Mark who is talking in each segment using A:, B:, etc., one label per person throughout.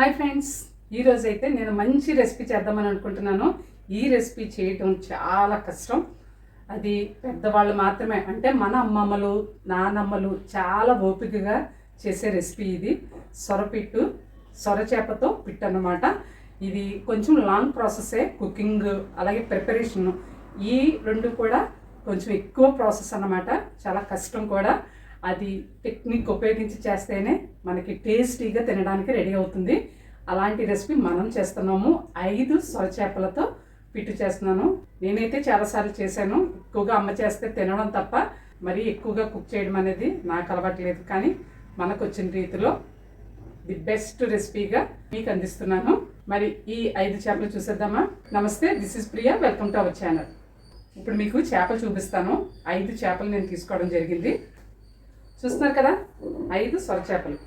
A: Hi friends ఈరోజు అయితే నేను మంచి రెసిపీ చేద్దామని అనుకుంటున్నాను. ఈ రెసిపీ చేయటం చాలా కష్టం. అది పెద్దవాళ్ళు మాత్రమే అంటే మన అమ్మమ్మలు నానమ్మలు చాలా ఓపికగా చేసే రెసిపీ ఇది. సొరపిట్టు సొర చేపతో పిట్టు అన్నమాట. ఇది కొంచెం లాంగ్ ప్రాసెసే కుకింగ్ అలాగే ప్రిపరేషన్. ఈ రెండు కూడా కొంచెం ఎక్కువ ప్రాసెస్ అన్నమాట. చాలా కష్టం కూడా. అది టెక్నిక్ ఉపయోగించి చేస్తేనే మనకి టేస్టీగా తినడానికి రెడీ అవుతుంది. అలాంటి రెసిపీ మనం చేస్తున్నాము. ఐదు సొరచేపలతో పిట్టు చేస్తున్నాను. నేనైతే చాలాసార్లు చేశాను. ఎక్కువగా అమ్మ చేస్తే తినడం తప్ప మరీ ఎక్కువగా కుక్ చేయడం అనేది నాకు అలవాట్లేదు కానీ మనకు వచ్చిన రీతిలో ది బెస్ట్ రెసిపీగా మీకు అందిస్తున్నాను. మరి ఈ ఐదు చేపలు చూసేద్దామా? నమస్తే this is Priya welcome to our channel ఇప్పుడు మీకు చేపలు చూపిస్తాను. ఐదు చేపలు నేను తీసుకోవడం జరిగింది. చూస్తున్నారు కదా? ఐదు సొర చేపలు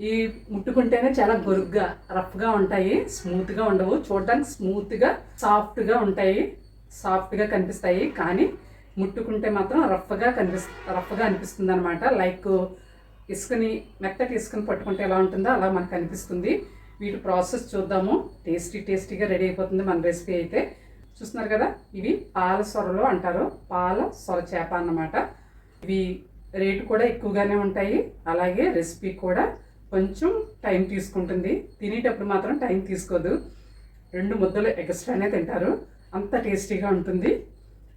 A: ఈ ముట్టుకుంటేనే చాలా గొరుగ్గా రఫ్గా ఉంటాయి స్మూత్గా ఉండవు. చూడడానికి స్మూత్గా సాఫ్ట్గా ఉంటాయి. సాఫ్ట్గా కనిపిస్తాయి. కానీ ముట్టుకుంటే మాత్రం రఫ్గా కనిపిస్ రఫ్గా అనిపిస్తుంది అనమాట లైక్ ఇసుకని మెత్తటి ఇసుకని పట్టుకుంటే ఎలా ఉంటుందో అలా మనకు అనిపిస్తుంది. వీటి ప్రాసెస్ చూద్దాము. టేస్టీ టేస్టీగా రెడీ అయిపోతుంది మన రెసిపీ అయితే. చూస్తున్నారు కదా? ఇవి పాల సొరలు అంటారు. పాల సొర చేప అన్నమాట. ఇవి రేటు కూడా ఎక్కువగానే ఉంటాయి. అలాగే రెసిపీ కూడా కొంచెం టైం తీసుకుంటుంది. తినేటప్పుడు మాత్రం టైం తీసుకోదు. రెండు ముద్దలు ఎక్స్ట్రానే తింటారు. అంత టేస్టీగా ఉంటుంది.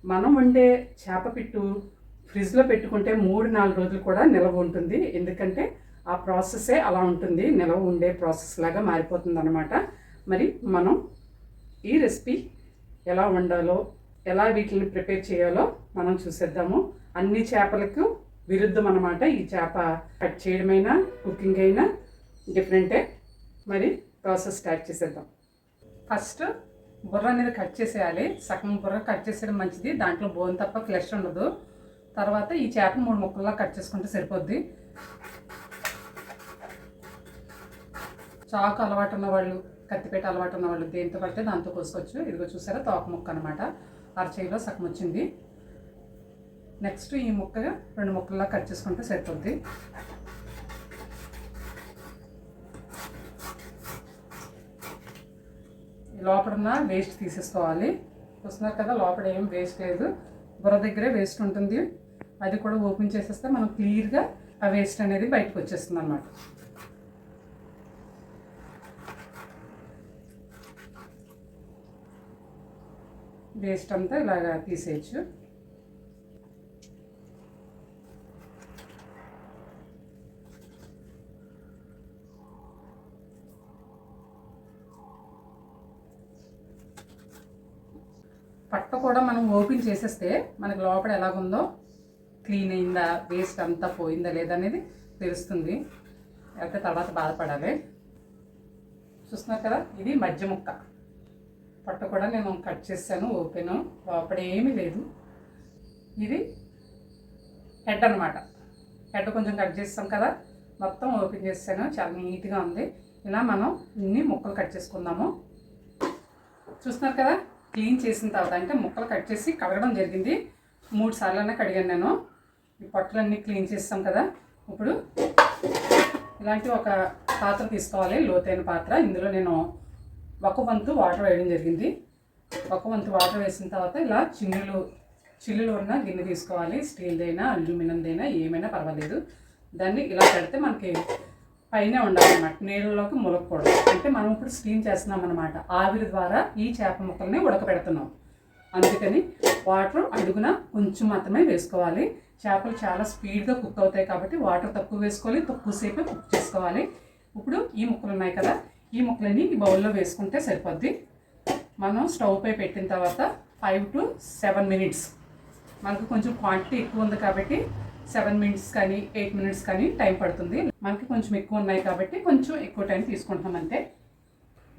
A: మనం వండే చేప పిట్టు ఫ్రిడ్జ్లో పెట్టుకుంటే మూడు నాలుగు రోజులు కూడా నిల్వ ఉంటుంది. ఎందుకంటే ఆ ప్రాసెసే అలా ఉంటుంది. నిల్వ ఉండే ప్రాసెస్ లాగా మారిపోతుంది అనమాట మరి మనం ఈ రెసిపీ ఎలా వండాలో ఎలా వీటిని ప్రిపేర్ చేయాలో మనం చూసేద్దాము. అన్ని చేపలకు విరుద్ధం అనమాట ఈ చేప కట్ చేయడమైనా కుకింగ్ అయినా డిఫరెంటే మరి ప్రాసెస్ స్టార్ట్ చేసేద్దాం. ఫస్ట్ బుర్ర అనేది కట్ చేసేయాలి. సగం బుర్ర కట్ చేసేయడం మంచిది. దాంట్లో బోన్ తప్ప ఫ్లెష్ ఉండదు. తర్వాత ఈ చేప మూడు ముక్కల్లా కట్ చేసుకుంటే సరిపోద్ది. చాకు అలవాటు ఉన్న వాళ్ళు కత్తిపేట అలవాటు ఉన్నవాళ్ళు దేంతో పడితే దాంతో కోసుకోవచ్చు. ఇదిగో చూసారా తోక ముక్క అనమాట అరచేయిలో సగం వచ్చింది. నెక్స్ట్ ఈ ముక్క రెండు ముక్కల్లా కట్ చేసుకుంటే సరిపోద్ది. లోపడున్న వేస్ట్ తీసేసుకోవాలి. చూస్తున్నారు కదా లోపల ఏం వేస్ట్ లేదు. బుర్ర దగ్గరే వేస్ట్ ఉంటుంది. అది కూడా ఓపెన్ చేసేస్తే మనం క్లియర్గా ఆ వేస్ట్ అనేది బయటకు వచ్చేస్తుంది అనమాట వేస్ట్ అంతా ఇలాగా తీసేయచ్చు. పట్ట కూడా మనం ఓపెన్ చేసేస్తే మనకు లోపల ఎలాగుందో క్లీన్ అయిందా వేస్ట్ అంతా పోయిందా లేదా అనేది తెలుస్తుంది. అయితే తర్వాత బాధపడాలి. చూస్తున్నారు కదా ఇది మధ్య ముక్క. పట్ట కూడా నేను కట్ చేశాను ఓపెన్. లోపల ఏమీ లేదు. ఇది హెడ్ అనమాట హెడ్ కొంచెం కట్ చేస్తాం కదా మొత్తం ఓపెన్ చేస్తాను. చాలా నీట్గా ఉంది. ఇలా మనం ఇన్ని ముక్కలు కట్ చేసుకుందాము. చూస్తున్నారు కదా క్లీన్ చేసిన తర్వాత అంటే ముక్కలు కట్ చేసి కడగడం జరిగింది. మూడు సార్లనే కడిగాను నేను. ఈ పొట్టలన్నీ క్లీన్ చేస్తాం కదా. ఇప్పుడు ఇలాంటి ఒక పాత్ర తీసుకోవాలి. లోతైన పాత్ర. ఇందులో నేను ఒక వంతు వాటర్ వేయడం జరిగింది. ఒక వంతు వాటర్ వేసిన తర్వాత ఇలా చిల్లులు చిల్లులు ఉన్న గిన్నె తీసుకోవాలి. స్టీల్దైనా అల్యూమినియందైనా ఏమైనా పర్వాలేదు. దాన్ని ఇలా పెడితే మనకి పైన ఉండాలన్నమాట నీళ్ళలోకి ములగకూడదు. అంటే మనం ఇప్పుడు స్టీమ్ చేస్తున్నాం అనమాట ఆవిరి ద్వారా ఈ చేప ముక్కల్ని ఉడకబెడుతున్నాం. అందుకని వాటర్ అడుగున కొంచెం మాత్రమే వేసుకోవాలి. చేపలు చాలా స్పీడ్గా కుక్ అవుతాయి కాబట్టి వాటర్ తక్కువ వేసుకోవాలి తక్కువసేపు కుక్ చేసుకోవాలి. ఇప్పుడు ఈ ముక్కలు ఉన్నాయి కదా ఈ ముక్కలని ఈ బౌల్లో వేసుకుంటే సరిపోద్ది. మనం స్టవ్ పై పెట్టిన తర్వాత ఫైవ్ టు సెవెన్ మినిట్స్ మనకు కొంచెం క్వాంటిటీ ఎక్కువ ఉంది కాబట్టి సెవెన్ మినిట్స్ కానీ ఎయిట్ మినిట్స్ కానీ టైం పడుతుంది. మనకి కొంచెం ఎక్కువ ఉన్నాయి కాబట్టి కొంచెం ఎక్కువ టైం తీసుకుంటాం అంతే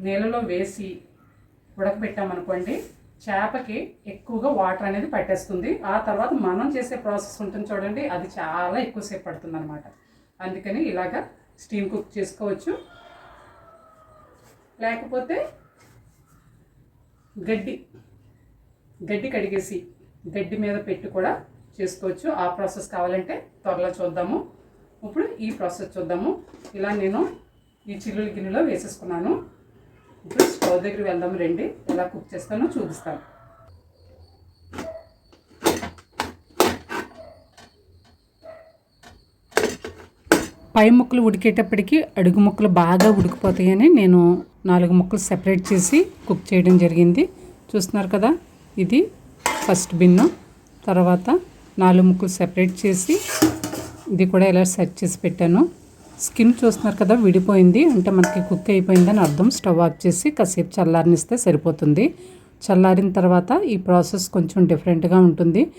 A: నీళ్ళలో వేసి ఉడకబెట్టామనుకోండి చేపకి ఎక్కువగా వాటర్ అనేది పట్టేస్తుంది. ఆ తర్వాత మనం చేసే ప్రాసెస్ ఉంటుంది చూడండి అది చాలా ఎక్కువసేపు పడుతుంది అనమాట అందుకని ఇలాగా స్టీమ్ కుక్ చేసుకోవచ్చు. లేకపోతే గడ్డి గడ్డి కడిగేసి గడ్డి మీద పెట్టి కూడా చేసుకోవచ్చు. ఆ ప్రాసెస్ కావాలంటే త్వరలో చూద్దాము. ఇప్పుడు ఈ ప్రాసెస్ చూద్దాము. ఇలా నేను ఈ చిల్లుల గిన్నెలో వేసేసుకున్నాను. ఇప్పుడు స్టవ్ దగ్గర వెళ్దాం రండి. ఎలా కుక్ చేస్తానో చూపిస్తాను. పై ముక్కలు ఉడికేటప్పటికి అడుగు ముక్కలు బాగా ఉడికిపోతాయని నేను నాలుగు ముక్కలు సెపరేట్ చేసి కుక్ చేయడం జరిగింది. చూస్తున్నారు కదా? ఇది ఫస్ట్ బిన్ను తర్వాత నాలుగు ముక్కలు సెపరేట్ చేసి ఇది కూడా ఇలా సెట్ చేసి పెట్టాను. స్కిన్ చూస్తున్నారు కదా విడిపోయింది. అంటే మనకి కుక్ అయిపోయిందని అర్థం. స్టవ్ ఆఫ్ చేసి కాసేపు చల్లారనిస్తే సరిపోతుంది. చల్లారిన తర్వాత ఈ ప్రాసెస్ కొంచెం డిఫరెంట్గా ఉంటుంది.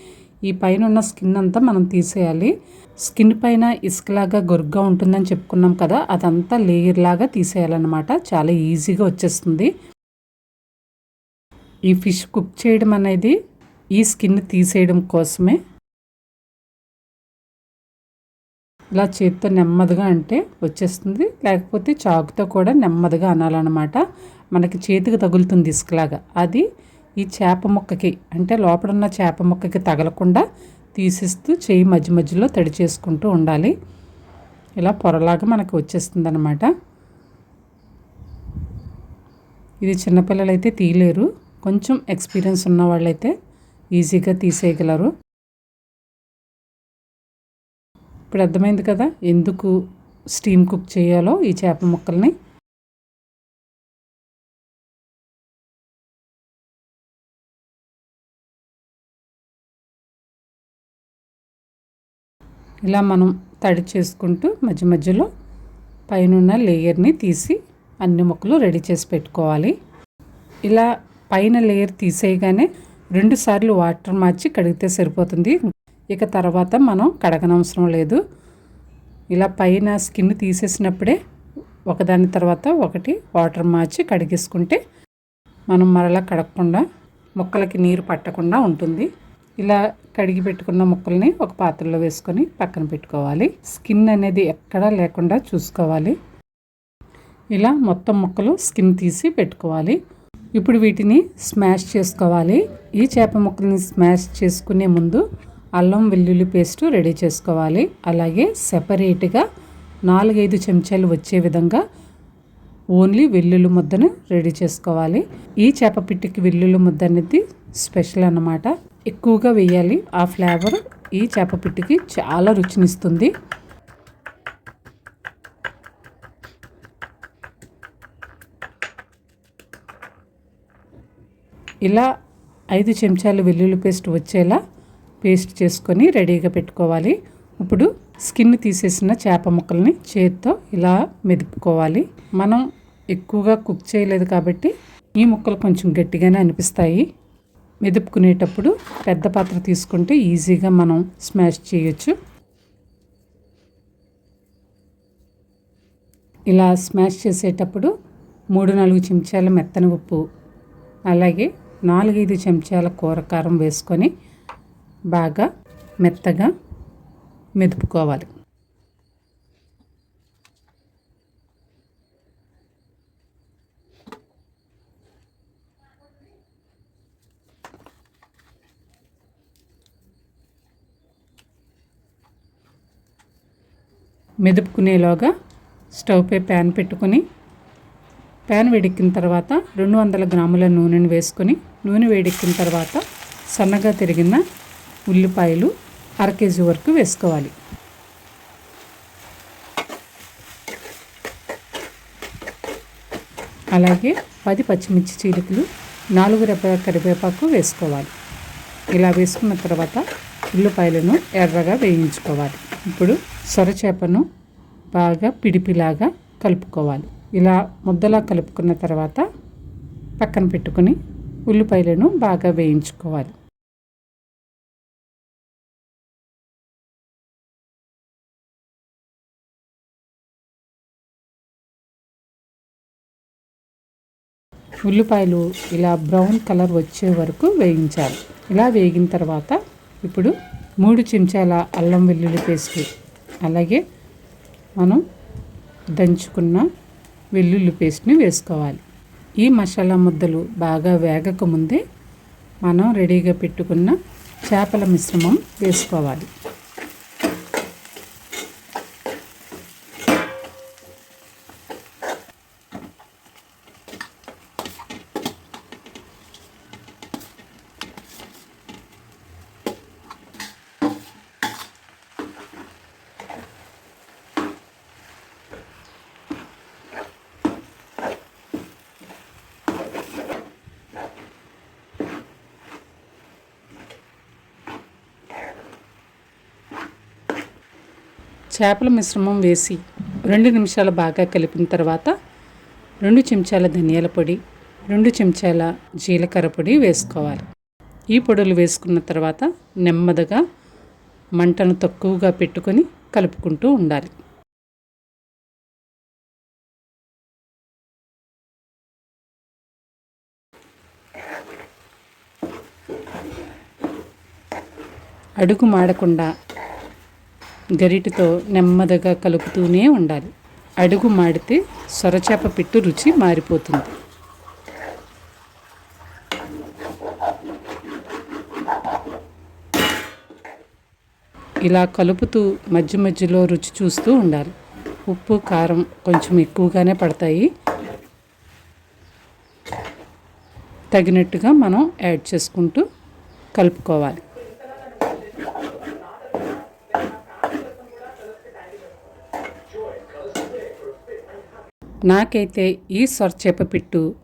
A: ఈ పైన ఉన్న స్కిన్ అంతా మనం తీసేయాలి. స్కిన్ పైన ఇసుకలాగా గొరుగ్గా ఉంటుందని చెప్పుకున్నాం కదా అదంతా లేయర్ లాగా తీసేయాలన్నమాట. చాలా ఈజీగా వచ్చేస్తుంది. ఈ ఫిష్ కుక్ చేయడం అనేది ఈ స్కిన్ తీసేయడం కోసమే. ఇలా చేతితో నెమ్మదిగా అంటే వచ్చేస్తుంది. లేకపోతే చాకుతో కూడా నెమ్మదిగా అనాలన్నమాట. మనకి చేతికి తగులుతుంది ఇసుకలాగా అది ఈ చేప ముక్కకి అంటే లోపల ఉన్న చేప ముక్కకి తగలకుండా తీసిస్తూ చేయి మధ్య మధ్యలో తడి చేసుకుంటూ ఉండాలి. ఇలా పొరలాగా మనకు వచ్చేస్తుంది అనమాట ఇది చిన్నపిల్లలు అయితే తీయలేరు. కొంచెం ఎక్స్పీరియన్స్ ఉన్న వాళ్ళైతే ఈజీగా తీసేయగలరు. ఇప్పుడు అర్థమైంది కదా? ఎందుకు స్టీమ్ కుక్ చేయాలో ఈ చేప ముక్కల్ని? ఇలా మనం తడి చేసుకుంటూ మధ్య మధ్యలో పైన లేయర్ని తీసి అన్ని ముక్కలు రెడీ చేసి పెట్టుకోవాలి. ఇలా పైన లేయర్ తీసేయగానే రెండు సార్లు వాటర్ మార్చి కడిగితే సరిపోతుంది. ఇక తర్వాత మనం కడగనవసరం లేదు. ఇలా పైన స్కిన్ తీసేసినప్పుడే ఒకదాని తర్వాత ఒకటి వాటర్ మార్చి కడిగేసుకుంటే మనం మరలా కడగకుండా ముక్కలకి నీరు పట్టకుండా ఉంటుంది. ఇలా కడిగి పెట్టుకున్న ముక్కల్ని ఒక పాత్రలో వేసుకొని పక్కన పెట్టుకోవాలి. స్కిన్ అనేది ఎక్కడా లేకుండా చూసుకోవాలి. ఇలా మొత్తం ముక్కలు స్కిన్ తీసి పెట్టుకోవాలి. ఇప్పుడు వీటిని స్మాష్ చేసుకోవాలి. ఈ చేప ముక్కల్ని స్మాష్ చేసుకునే ముందు అల్లం వెల్లుల్లి పేస్ట్ రెడీ చేసుకోవాలి. అలాగే సెపరేట్గా నాలుగైదు చెంచాలు వచ్చే విధంగా ఓన్లీ వెల్లుల్లి ముద్దను రెడీ చేసుకోవాలి. ఈ చేప పిట్టికి వెల్లుల్లి ముద్ద అనేది స్పెషల్ అన్నమాట. ఎక్కువగా వేయాలి. ఆ ఫ్లేవర్ ఈ చేప పిట్టికి చాలా రుచినిస్తుంది. ఇలా ఐదు చెంచాలు వెల్లుల్లి పేస్ట్ వచ్చేలా పేస్ట్ చేసుకొని రెడీగా పెట్టుకోవాలి. ఇప్పుడు స్కిన్ తీసేసిన చేప ముక్కల్ని చేతితో ఇలా మెదుపుకోవాలి. మనం ఎక్కువగా కుక్ చేయలేదు కాబట్టి ఈ ముక్కలు కొంచెం గట్టిగానే అనిపిస్తాయి. మెదుపుకునేటప్పుడు పెద్ద పాత్ర తీసుకుంటే ఈజీగా మనం స్మాష్ చేయొచ్చు. ఇలా స్మాష్ చేసేటప్పుడు మూడు నాలుగు చెంచాల మెత్తని ఉప్పు అలాగే నాలుగైదు చెంచాల కూరకారం వేసుకొని బాగా మెత్తగా మెదుపుకోవాలి. మెదుపుకునేలోగా స్టవ్పై ప్యాన్ పెట్టుకొని ప్యాన్ వేడెక్కిన తర్వాత రెండు వందల గ్రాముల నూనెను వేసుకొని నూనె వేడెక్కిన తర్వాత సన్నగా తిరిగిన ఉల్లిపాయలు అర కేజీ వరకు వేసుకోవాలి. అలాగే పది పచ్చిమిర్చి చీలికలు నాలుగు రెబ్బల కరివేపాకు వేసుకోవాలి. ఇలా వేసుకున్న తర్వాత ఉల్లిపాయలను ఎర్రగా వేయించుకోవాలి. ఇప్పుడు సొరచేపను బాగా పిడిపిలాగా కలుపుకోవాలి. ఇలా ముద్దలా కలుపుకున్న తర్వాత పక్కన పెట్టుకుని ఉల్లిపాయలను బాగా వేయించుకోవాలి. ఉల్లిపాయలు ఇలా బ్రౌన్ కలర్ వచ్చే వరకు వేయించాలి. ఇలా వేగిన తర్వాత ఇప్పుడు మూడు చెంచాల అల్లం వెల్లుల్లి పేస్ట్ అలాగే మనం దంచుకున్న వెల్లుల్లి పేస్ట్ని వేసుకోవాలి. ఈ మసాలా ముద్దలు బాగా వేగకముందే మనం రెడీగా పెట్టుకున్న చేపల మిశ్రమం వేసుకోవాలి. చేపల మిశ్రమం వేసి రెండు నిమిషాలు బాగా కలిపిన తర్వాత రెండు చెంచాల ధనియాల పొడి రెండు చెంచాల జీలకర్ర పొడి వేసుకోవాలి. ఈ పొడులు వేసుకున్న తర్వాత నెమ్మదిగా మంటను తక్కువగా పెట్టుకొని కలుపుకుంటూ ఉండాలి. అడుగు మాడకుండా గరిటతో నెమ్మదిగా కలుపుతూనే ఉండాలి. అడుగు మాడితే సొరచేప పిట్టు రుచి మారిపోతుంది. ఇలా కలుపుతూ మధ్య మధ్యలో రుచి చూస్తూ ఉండాలి. ఉప్పు కారం కొంచెం ఎక్కువగానే పడతాయి. తగినట్టుగా మనం యాడ్ చేసుకుంటూ కలుపుకోవాలి. నాకైతే ఈ సొరచేప పిట్టు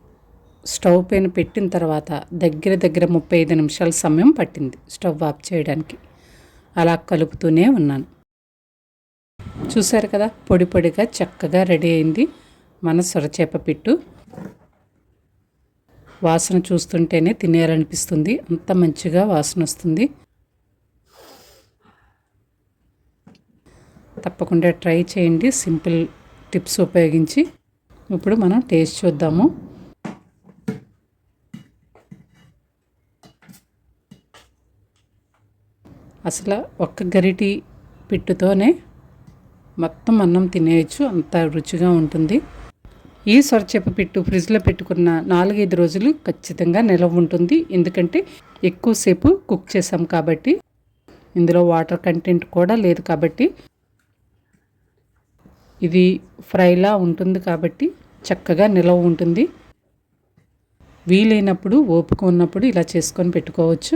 A: స్టవ్ పైన పెట్టిన తర్వాత దగ్గర దగ్గర ముప్పై ఐదు నిమిషాల సమయం పట్టింది స్టవ్ ఆఫ్ చేయడానికి. అలా కలుపుతూనే ఉన్నాను. చూసారు కదా పొడి పొడిగా చక్కగా రెడీ అయింది. మన సొరచేప పిట్టు వాసన చూస్తుంటేనే తినేయాలనిపిస్తుంది. అంత మంచిగా వాసన వస్తుంది. తప్పకుండా ట్రై చేయండి. సింపుల్ టిప్స్ ఉపయోగించి. ఇప్పుడు మనం టేస్ట్ చూద్దాము. అసలు ఒక్క గరిటి పిట్టుతోనే మొత్తం అన్నం తినేయచ్చు. అంత రుచిగా ఉంటుంది. ఈ సొరచేప పిట్టు ఫ్రిడ్జ్లో పెట్టుకున్న నాలుగైదు రోజులు ఖచ్చితంగా నిలవ ఉంటుంది. ఎందుకంటే ఎక్కువసేపు కుక్ చేసాం కాబట్టి ఇందులో వాటర్ కంటెంట్ కూడా లేదు కాబట్టి ఇది ఫ్రైలా ఉంటుంది కాబట్టి చక్కగా నిలవ ఉంటుంది. వీలైనప్పుడు ఓపిక ఉన్నప్పుడు ఇలా చేసుకొని పెట్టుకోవచ్చు.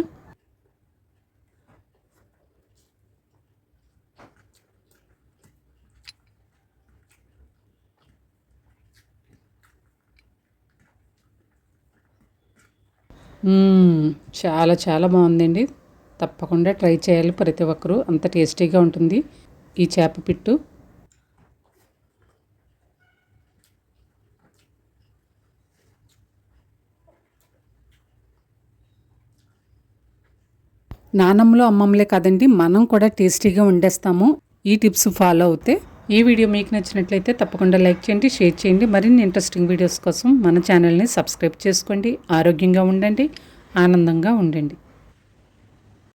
A: చాలా చాలా బాగుందండి. తప్పకుండా ట్రై చేయాలి ప్రతి ఒక్కరూ. అంత టేస్టీగా ఉంటుంది ఈ చేప పిట్టు. నానమ్మలు అమ్మమ్మలే కాదండి మనం కూడా టేస్టీగా వండేస్తాము. ఈ టిప్స్ ఫాలో అవుతే ఈ వీడియో మీకు నచ్చినట్లయితే తప్పకుండా లైక్ చేయండి షేర్ చేయండి. మరిన్ని ఇంట్రెస్టింగ్ వీడియోస్ కోసం మన ఛానల్ని సబ్స్క్రైబ్ చేసుకోండి. ఆరోగ్యంగా ఉండండి ఆనందంగా ఉండండి.